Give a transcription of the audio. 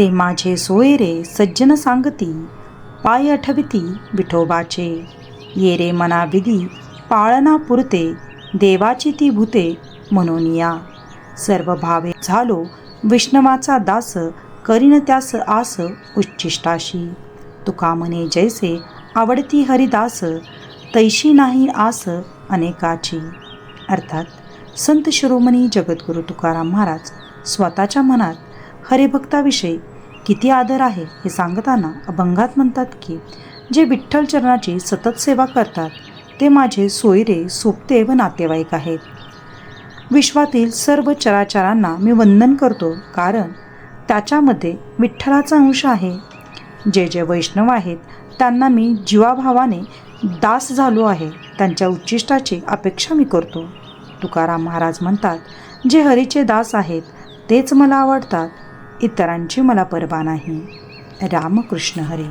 ते माझे सोयरे सज्जन सांगती पाय आठविती विठोबाचे. ये रे मना विधी पाळना पुरते देवाची ती भूते म्हणून या. सर्व भावे झालो विष्णवाचा दास करीन त्यास आस उच्चिष्टाशी तुका म्हणे जैसे आवडती हरिदास तैशी नाही आस अनेकाची. अर्थात संत शिरोमणी जगद्गुरू तुकाराम महाराज स्वतःच्या मनात हरिभक्ताविषयी किती आदर आहे हे सांगताना अभंगात म्हणतात की जे विठ्ठल चरणाची सतत सेवा करतात ते माझे सोयरे सोबते व नातेवाईक आहेत. विश्वातील सर्व चराचरांना मी वंदन करतो कारण त्याच्यामध्ये विठ्ठलाचा अंश आहे. जे जे वैष्णव आहेत त्यांना मी जीवाभावाने दास झालो आहे त्यांच्या उच्चिष्टाची अपेक्षा मी करतो. तुकाराम महाराज म्हणतात जे हरीचे दास आहेत तेच मला आवडतात. इतरांची मला परवा नाही. रामकृष्ण हरी.